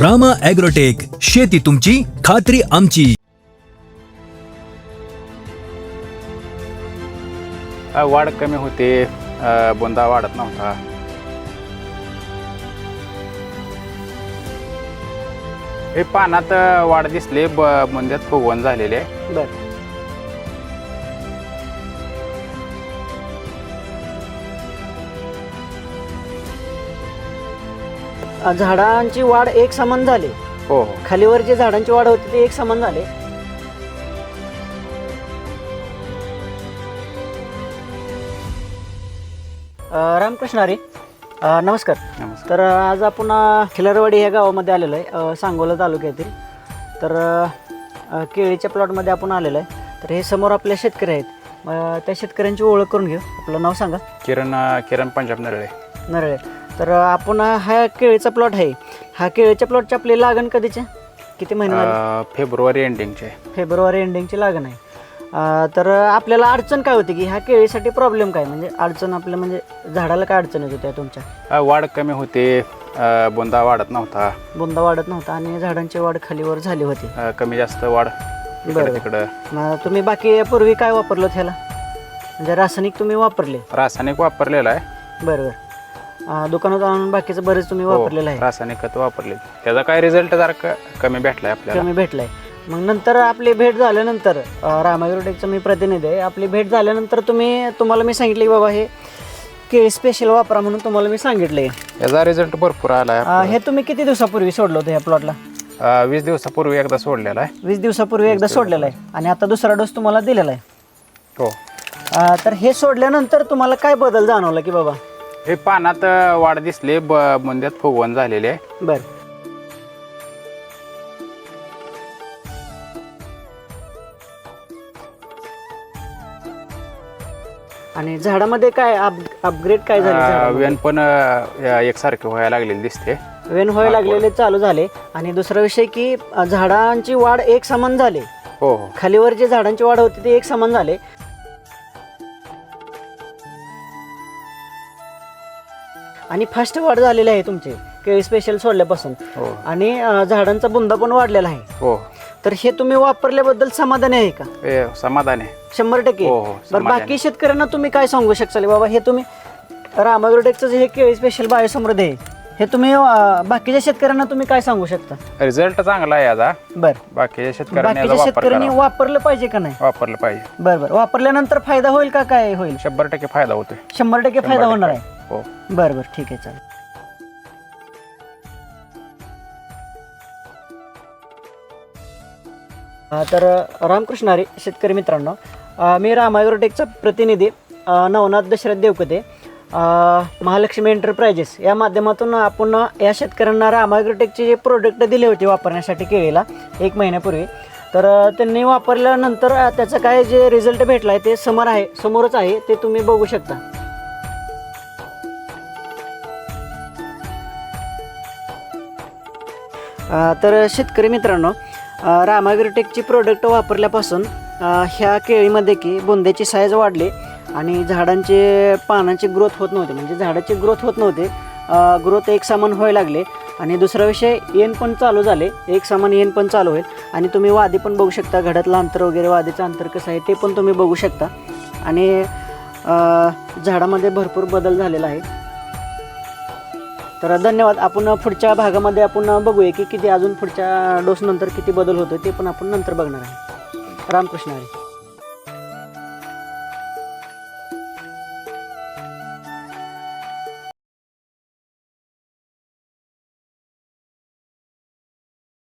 Rama agrotech शेती तुमची खात्री आमची. वाढ कमी होते. बुंदा वाढत नव्हता. हे पानात वाढ दिसले ब बुंद्यात फुगवण झालेले आहे. अ, झाडांची वाढ एक समान झाली. हो हो. खालीवर जे झाडांची वाढ होती ते एक समान झाले. अ, रामकृष्ण हरी अ, नमस्कार. नमस्कार. तर अ, आज आपण अ, खिलारवाडी या गावामध्ये आलेलो आहे अ, सांगोला तालुक्यातील. तर अ, अ, केळीच्या प्लॉटमध्ये आपण आलेलो आहे. तर हे समोर आपले शेतकरी आहेत. अ, त्या शेतकऱ्यांची ओळख करून घेऊ. आपलं नाव सांगा. किरण किरण पंजाब नरळे. नरळे. तर आपण हा केळीचा प्लॉट आहे. हा केळीच्या प्लॉटची आपली लागण कधीचे? किती महिने फेब्रुवारी एंडिंगचे फेब्रुवारी एंडिंगची लागण आहे. अ, तर आपल्याला अडचण काय होती की ह्या केळीसाठी प्रॉब्लेम काय? म्हणजे अडचण आपल्या म्हणजे झाडाला काय अडचण येत होत्या तुमच्या? वाढ कमी होते. अ, बुंदा वाढत नव्हता. बुंदा वाढत नव्हता आणि झाडांची वाढ खालीवर झाली होती. अ, कमी जास्त वाढ इकडं बरोबर. तिकडं. मग तुम्ही बाकी पूर्वी काय वापरलं त्याला म्हणजे रासायनिक तुम्ही वापरले? रासायनिक वापरलेलं आहे. बरं बरं. अं, दुकानात आणून बाकीचं बरेच तुम्ही हो, वापरलेलं आहे. रासायनिक खत वापरले. त्याचा काय रिझल्ट जरा क- कमी भेटलाय आपल्याला? कमी भेटलाय. मग नंतर आपली भेट झाल्यानंतर अं, मी प्रतिनिधी आहे. आपली भेट झाल्यानंतर तुम्ही तुम्हाला मी सांगितले की बाबा हे केळी स्पेशल वापरा म्हणून तुम्हाला मी सांगितले याचा रिझल्ट भरपूर आलाय हे तुम्ही किती दिवसापूर्वी सोडलं होतं ह्या प्लॉटला अ, वीस दिवसापूर्वी एकदा सोडलेला आहे. वीस दिवसापूर्वी एकदा सोडलेला आहे. आणि आता दुसरा डोस तुम्हाला दिलेला आहे. हो. अं, तर हे सोडल्यानंतर तुम्हाला काय बदल जाणवला की बाबा? हे पानात अ, वाढ दिसले ब बुंद्यात फुगवण झालेले आहे. बर. आणि झाडामध्ये काय अपग्रेड काय झाले अ, झाडामध्ये? वेन पण अ, या- एकसारखे व्हायला लागलेले दिसते. वेन व्हायला लागलेले चालू झाले. आणि दुसरा विषय की अ, झाडांची वाढ एक समान झाले. हो हो. खालीवर जे झाडांची वाढ होती ते एक समान झाले. आणि फास्ट वाढ झालेली आहे तुमची. केळी स्पेशल सोडल्यापासून. हो. आणि अ, झाडांचा बुंदा पण वाढलेला आहे. हो. तर हे तुम्ही वापरल्याबद्दल समाधानी आहे का? समाधान आहे. शंभर टक्के. हो, हो, बरं समाधानी. बाकी शेतकऱ्यांना तुम्ही काय सांगू शकाल बाबा हे तुम्ही रामाग्रोटेकचं जे हे केळी स्पेशल बायोसमृद्धी आहे हे तुम्ही अं, बाकीच्या शेतकऱ्यांना तुम्ही काय सांगू शकता? रिझल्ट चांगला आहे याचा बर. बाकीच्या शेतकऱ्यांनी याचा बाकीच्या वापर शेतकऱ्यांनी करावा. वापरलं पाहिजे का नाही? वापरलं पाहिजे. बरं बरं. वापरल्यानंतर फायदा होईल का? काय होईल? शंभर टक्के फायदा होतोय. शंभर टक्के फायदा होणार. आहे. हो बरं बरं ठीक आहे चालेल. अ, तर अ, रामकृष्ण हरी शेतकरी मित्रांनो अ, मी रामायग्रोटेकचा प्रतिनिधी अ, नवनाथ दशरथ देवकते. अ, महालक्ष्मी एंटरप्राइजेस या माध्यमातून आपण या शेतकऱ्यांना रामायग्रोटेकचे जे प्रोडक्ट दिले होते वापरण्यासाठी केळीला एक महिन्यापूर्वी तर अ, त्यांनी वापरल्यानंतर अ, त्याचं काय जे रिझल्ट भेटला आहे ते समोर आहे समोरच आहे ते तुम्ही बघू शकता. तर शेतकरी मित्रांनो अ, प्रोडक्ट वापरल्यापासून ह्या केळीमध्ये की बुंद्याची साईज वाढली आणि झाडांचे पानांची ग्रोथ होत नव्हते. म्हणजे झाडाची ग्रोथ होत नव्हते. ग्रोथ एक समान व्हायला लागले. आणि दुसरा विषय येण पण चालू झाले. एक समान येण पण चालू होईल. आणि तुम्ही वादी पण बघू शकता. घडातलं अंतर वगैरे वादीचं अंतर कसं आहे ते पण तुम्ही बघू शकता. आणि झाडामध्ये भरपूर बदल झालेला आहे. तर धन्यवाद. आपण पुढच्या भागामध्ये आपण बघूया की किती अजून पुढच्या डोस नंतर किती बदल होतो ते पण आपण नंतर बघणार आहे. रामकृष्ण हरी.